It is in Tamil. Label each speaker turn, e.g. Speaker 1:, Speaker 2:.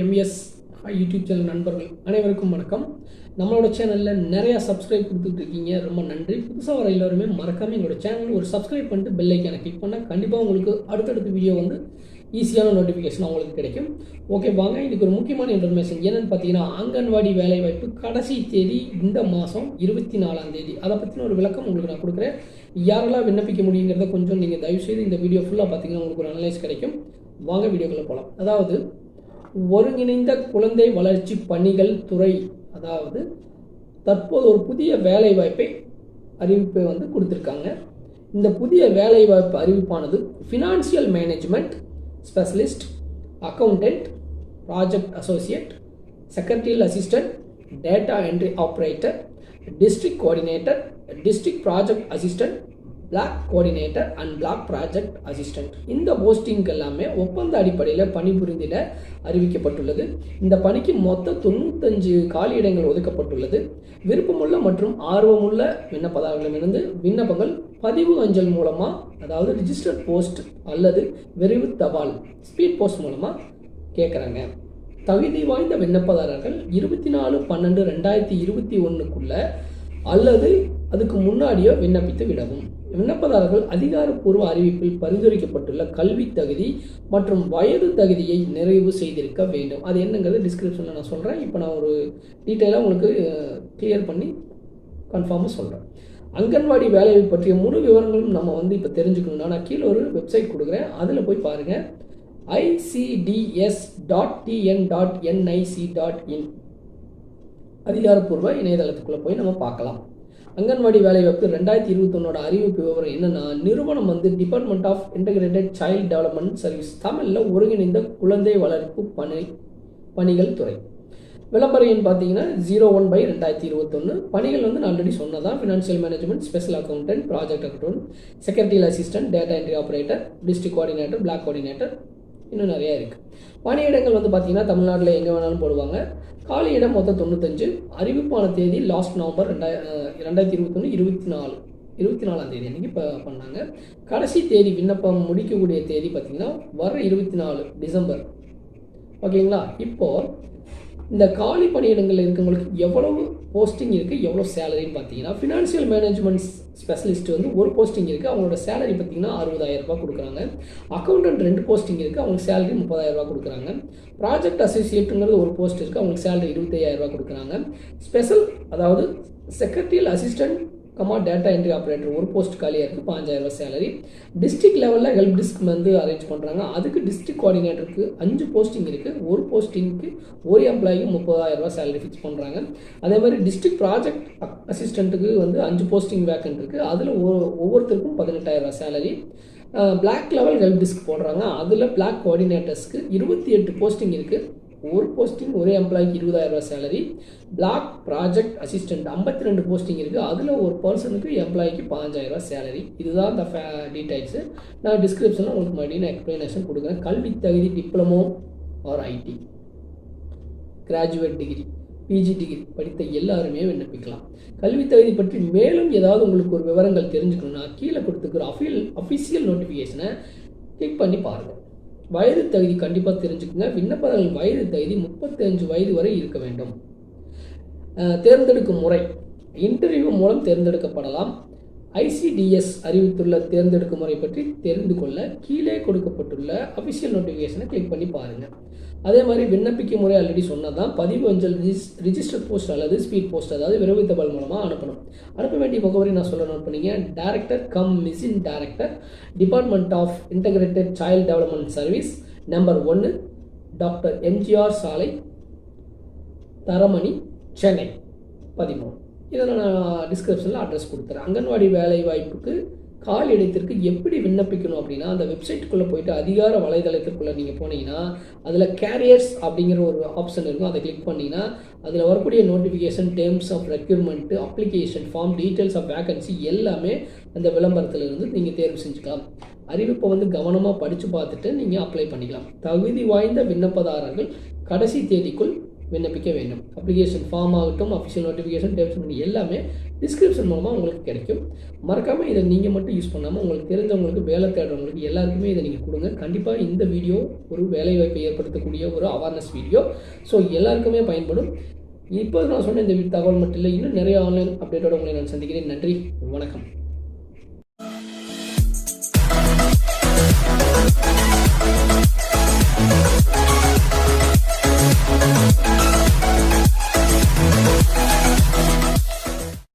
Speaker 1: எம்எஸ் யூடியூப் சேனல் நண்பர்கள் அனைவருக்கும் வணக்கம். நம்மளோட சேனலில் நிறையா சப்ஸ்கிரைப் கொடுத்துட்டு இருக்கீங்க ரொம்ப நன்றி. புதுசாக வர எல்லாருமே மறக்காமல் எங்களோட சேனல் ஒரு சப்ஸ்கிரைப் பண்ணிட்டு பெல் ஐக்கானை கிளிக் பண்ணால் கண்டிப்பாக உங்களுக்கு அடுத்தடுத்த வீடியோ வந்து ஈஸியான நோட்டிஃபிகேஷன் அவங்களுக்கு கிடைக்கும். ஓகே வாங்க. இதுக்கு ஒரு முக்கியமான இன்ஃபர்மேஷன் என்னென்னு பார்த்தீங்கன்னா அங்கன்வாடி வேலைவாய்ப்பு கடைசி தேதி இந்த மாதம் இருபத்தி நாலாம் தேதி. அதை பற்றின ஒரு விளக்கம் உங்களுக்கு நான் கொடுக்குறேன். யாரெல்லாம் விண்ணப்பிக்க முடியுங்கிறத கொஞ்சம் நீங்கள் தயவுசெய்து இந்த வீடியோ ஃபுல்லாக பார்த்தீங்கன்னா உங்களுக்கு ஒரு அனலைஸ் கிடைக்கும். வாங்க வீடியோக்குள்ளே போகலாம் அதாவது ஒருங்கிணைந்த குழந்தை வளர்ச்சி பணிகள் துறை அதாவது தற்போது ஒரு புதிய வேலைவாய்ப்பை அறிவிப்பை வந்து கொடுத்துருக்காங்க. இந்த புதிய வேலைவாய்ப்பு அறிவிப்பானது financial management specialist accountant project associate secretarial assistant data entry operator district coordinator district project assistant block coordinator and block project assistant இந்த போஸ்டிங் எல்லாமே ஒப்பந்த அடிப்படையில் பணிபுரிந்திட அறிவிக்கப்பட்டுள்ளது. இந்த பணிக்கு மொத்த தொண்ணூத்தஞ்சு காலியிடங்கள் ஒதுக்கப்பட்டுள்ளது. விருப்பமுள்ள மற்றும் ஆர்வமுள்ள விண்ணப்பதாரர்களிடமிருந்து விண்ணப்பங்கள் பதிவு அஞ்சல் மூலமாக அதாவது ரிஜிஸ்டர் போஸ்ட் அல்லது விரைவு தபால் ஸ்பீட் போஸ்ட் மூலமாக கேட்குறாங்க தகுதி வாய்ந்த விண்ணப்பதாரர்கள் இருபத்தி நாலு பன்னெண்டு ரெண்டாயிரத்தி இருபத்தி ஒன்றுக்குள்ள அல்லது அதுக்கு முன்னாடியோ விண்ணப்பித்து விடவும். விண்ணப்பதாரர்கள் அதிகாரப்பூர்வ அறிவிப்பில் பரிந்துரைக்கப்பட்டுள்ள கல்வி தகுதி மற்றும் வயது தகுதியை நிறைவு செய்திருக்க வேண்டும். அது என்னங்கிறது டிஸ்கிரிப்ஷனில் நான் சொல்கிறேன் இப்போ நான் ஒரு டீட்டெயிலாக உங்களுக்கு கிளியர் பண்ணி கன்ஃபார்மாக சொல்கிறேன் அங்கன்வாடி வேலையை பற்றிய முழு விவரங்களும் நம்ம வந்து இப்போ தெரிஞ்சுக்கணும்னா நான் கீழே ஒரு வெப்சைட் கொடுக்குறேன். அதில் போய் பாருங்கள் ICDS dot TN dot NIC dot in அதிகாரப்பூர்வ இணையதளத்துக்குள்ளே போய் நம்ம பார்க்கலாம். அங்கன்வாடி வேலைவாய்ப்பு ரெண்டாயிரத்தி இருபத்தொன்னோட அறிவிப்பு விவரம் என்னன்னா நிறுவனம் வந்து department of integrated child development service தமிழில் ஒருங்கிணைந்த குழந்தை வளர்ப்பு பணி பணிகள் துறை. விளம்பரம் எண் பார்த்தீங்கன்னா ஜீரோ ஒன் பை ரெண்டாயிரத்தி இருபத்தொன்று பணிகள் வந்து நான் ஆல்ரெடி சொன்னதான். Financial management special accountant project account secretarial assistant data entry operator district coordinator block coordinator இன்னும் நிறையா இருக்குது பணியிடங்கள் வந்து பார்த்திங்கன்னா தமிழ்நாட்டில் எங்கே வேணாலும் போடுவாங்க. காலி இடம் மொத்தம் தொண்ணூத்தஞ்சு. அறிவிப்பான தேதி லாஸ்ட் நவம்பர் ரெண்டாய ரெண்டாயிரத்தி இருபத்தொன்று இருபத்தி நாலு. இருபத்தி நாலாம் தேதி அன்றைக்கி இப்போ பண்ணாங்க. கடைசி தேதி விண்ணப்பம் முடிக்கக்கூடிய தேதி பார்த்திங்கன்னா வர இருபத்தி நாலு டிசம்பர். ஓகேங்களா? இப்போது இந்த காலி பணியிடங்கள் இருக்கவங்களுக்கு எவ்வளவு போஸ்டிங் இருக்குது எவ்வளோ சேலரின்னு பார்த்தீங்கன்னா ஃபினான்ஷியல் மேனேஜ்மெண்ட் ஸ்பெஷலிஸ்ட் வந்து ஒரு போஸ்டிங் இருக்குது அவங்களோட சேலரி பார்த்தீங்கன்னா அறுபதாயிரம் ரூபாய் கொடுக்குறாங்க. அக்கௌண்டன்ட் ரெண்டு போஸ்டிங் இருக்குது அவங்களுக்கு சேலரி முப்பதாயிரம் கொடுக்குறாங்க. ப்ராஜெக்ட் அசோசியேட்டுங்கிறது ஒரு போஸ்ட் இருக்குது அவங்களுக்கு சேலரி இருபத்தையாயிரம் கொடுக்குறாங்க. ஸ்பெஷல் அதாவது secretarial assistant comma data entry operator ஒரு போஸ்ட் காலியாக இருக்குது பாஞ்சாயிரம் ரூபாய் சேலரி டிஸ்ட்ரிக்ட் லெவலில் ஹெல்ப் டெஸ்க் வந்து அரேஞ்ச் பண்ணுறாங்க அதுக்கு டிஸ்ட்ரிக்ட் கோஆர்டினேட்டருக்கு அஞ்சு போஸ்டிங் இருக்குது ஒரு போஸ்டிங்க்கு ஒரு எம்ப்ளாய்க்கு முப்பதாயிரம் ரூபாய் சேலரி ஃபிக்ஸ் பண்ணுறாங்க அதே மாதிரி டிஸ்ட்ரிக்ட் ப்ராஜெக்ட் அசிஸ்டண்ட்டுக்கு வந்து அஞ்சு போஸ்டிங் வேக்கன்ட் இருக்குது அதில் ஒவ்வொருத்தருக்கும் பதினெட்டாயிரம் ரூபாய் salary block level help desk போடுறாங்க. அதில் பிளாக் கோஆர்டினேட்டர்ஸ்க்கு இருபத்தி எட்டு போஸ்டிங் இருக்குது ஒரு போஸ்டிங் ஒரே எம்ப்ளாய்க்கு இருபதாயிரம் ரூபாய் சேலரி பிளாக் ப்ராஜெக்ட் அசிஸ்டன்ட் ஐம்பத்தி ரெண்டு போஸ்டிங் இருக்குது அதில் ஒரு பர்சனுக்கு எம்ப்ளாய்க்கு பதினஞ்சாயிரம் ரூபாய் சேலரி இதுதான் அந்த ஃபே டீடைல்ஸு நான் டிஸ்கிரிப்ஷனில் உங்களுக்கு மறுபடியும் நான் எக்ஸ்ப்ளனேஷன் கொடுக்குறேன். கல்வி தகுதி diploma or IT graduate degree PG degree படித்த எல்லாருமே விண்ணப்பிக்கலாம். கல்வி தகுதி பற்றி மேலும் ஏதாவது உங்களுக்கு ஒரு விவரங்கள் தெரிஞ்சுக்கணும்னா கீழே கொடுத்துக்கிற அஃபியல் அஃபிஷியல் நோட்டிஃபிகேஷனை கிளிக் பண்ணி பாருங்கள் வயது தகுதி கண்டிப்பாக தெரிஞ்சுக்கோங்க. விண்ணப்பதாரர்கள் வயது தகுதி முப்பத்தஞ்சு வயது வரை இருக்க வேண்டும். தேர்ந்தெடுக்கும் முறை. இன்டர்வியூ மூலம் தேர்ந்தெடுக்கப்படலாம். ஐசிடிஎஸ் அறிவித்துள்ள தேர்ந்தெடுக்கும் முறை பற்றி தெரிந்து கொள்ள கீழே கொடுக்கப்பட்டுள்ள அஃபிஷியல் நோட்டிஃபிகேஷனை கிளிக் பண்ணி பாருங்கள் அதே மாதிரி விண்ணப்பிக்கும் முறை ஆல்ரெடி சொன்னதான் பதிவு அஞ்சல் ரிஜிஸ்டர் போஸ்ட் அல்லது ஸ்பீட் போஸ்ட் அதாவது விரைவு தபால் மூலமாக அனுப்பணும். அனுப்ப வேண்டிய முகவரி நான் சொல்ல நோட் பண்ணிங்க director cum mission director department of integrated child development service number ஒன்று டாக்டர் எம்ஜிஆர் சாலை தரமணி சென்னை. பதிமூணு. இதை நான் டிஸ்கிரிப்ஷனில் அட்ரஸ் கொடுத்துறேன். அங்கன்வாடி வேலை வாய்ப்புக்கு கால் இடத்திற்கு எப்படி விண்ணப்பிக்கணும் அப்படின்னா அந்த வெப்சைட்டுக்குள்ளே போயிட்டு அதிகார வலைதளத்திற்குள்ளே நீங்கள் போனீங்கன்னா அதில் கேரியர்ஸ் அப்படிங்கிற ஒரு ஆப்ஷன் இருக்கும். அதை கிளிக் பண்ணிங்கன்னா அதில் வரக்கூடிய notification terms of requirement application form details of vacancy எல்லாமே அந்த விளம்பரத்தில் இருந்து நீங்கள் தேர்வு செஞ்சுக்கலாம். அறிவிப்பை வந்து கவனமாக படித்து பார்த்துட்டு நீங்கள் அப்ளை பண்ணிக்கலாம். தகுதி வாய்ந்த விண்ணப்பதாரர்கள் கடைசி தேதிக்குள் விண்ணப்பிக்க வேண்டும். அப்ளிகேஷன் ஃபார்ம் ஆகட்டும் அஃபிஷியல் நோட்டிஃபிகேஷன் டேப்ஸ் எல்லாமே டிஸ்கிரிப்ஷன் மூலமாக உங்களுக்கு கிடைக்கும். மறக்காமல் இதை நீங்கள் மட்டும் யூஸ் பண்ணாமல் உங்களுக்கு தெரிஞ்சவங்களுக்கு வேலை தேடுறவங்களுக்கு எல்லாருக்குமே இதை நீங்கள் கொடுங்க. கண்டிப்பாக இந்த வீடியோ ஒரு வேலைவாய்ப்பை ஏற்படுத்தக்கூடிய ஒரு அவேர்னஸ் வீடியோ ஸோ எல்லாருக்குமே பயன்படும். இப்போ நான் சொன்ன இந்த தகவல் மட்டும் இல்லை. இன்னும் நிறைய ஆன்லைன் அப்டேட்டோட உங்களை நான் சந்திக்கிறேன். நன்றி. வணக்கம்.